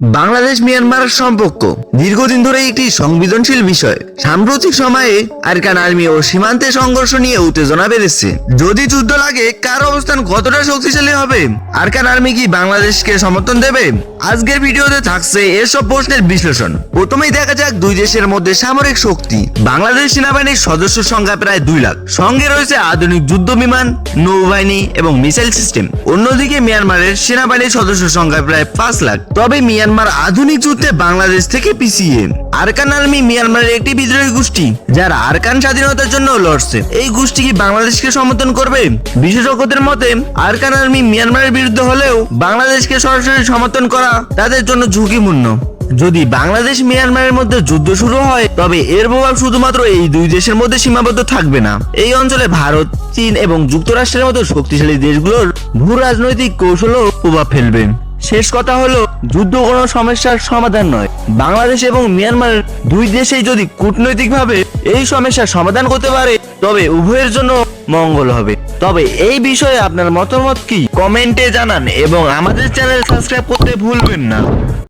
Bangladesh Myanmar সম্পর্ক দীর্ঘদিন ধরে একটি সংবেদনশীল বিষয়। সাম্প্রতিক সময়ে আরকান আর্মি ও সীমান্তে সংঘর্ষ নিয়ে উত্তেজনা বেড়েছে। যদি যুদ্ধ লাগে, কার অবস্থান কতটা শক্তিশালী হবে? আরকান আর্মি কি বাংলাদেশকে সমর্থন দেবে? আজকের ভিডিওতে থাকছে এসব প্রশ্নের বিশ্লেষণ। প্রথমেই দেখা যাক দুই দেশের মধ্যে সামরিক শক্তি। বাংলাদেশ সেনাবাহিনীর সদস্য সংখ্যা প্রায় দুই লাখ। সঙ্গে রয়েছে আধুনিক যুদ্ধ বিমান, নৌবাহিনী এবং মিসাইল সিস্টেম। অন্যদিকে মিয়ানমারের সেনাবাহিনীর সদস্য সংখ্যা প্রায় পাঁচ লাখ। তবে মিয়ানমার আধুনিক যুদ্ধে বাংলাদেশ থেকে পিছিয়ে। আরকান আর্মি মিয়ানমারের একটি বিদ্রোহী গোষ্ঠী, যারা আরকান স্বাধীনতার জন্য লড়ছে। এই গোষ্ঠী কি বাংলাদেশকে সমর্থন করবে? বিশেষজ্ঞদের মতে, আরকান আর্মি মিয়ানমারের বিরুদ্ধে হলেও বাংলাদেশকে সরাসরি সমর্থন করা তাদের জন্য ঝুঁকিপূর্ণ। যদি বাংলাদেশ মিয়ানমারের মধ্যে যুদ্ধ শুরু হয়, তবে এর প্রভাব শুধুমাত্র এই দুই দেশের মধ্যে সীমাবদ্ধ থাকবে না। এই অঞ্চলে ভারত, চীন এবং যুক্তরাষ্ট্রের মতো শক্তিশালী দেশগুলোর ভূ রাজনৈতিক কৌশলও প্রভাব ফেলবে। শেষ কথা হলো যুদ্ধ কোনো সমস্যার সমাধান নয়। বাংলাদেশ এবং মিয়ানমার দুই দেশেই যদি কূটনৈতিকভাবে এই সমস্যার সমাধান করতে পারে, তবে উভয়ের জন্য মঙ্গল হবে। তবে এই বিষয়ে আপনার মতামত কি? কমেন্টে জানান এবং আমাদের চ্যানেল সাবস্ক্রাইব করতে ভুলবেন না।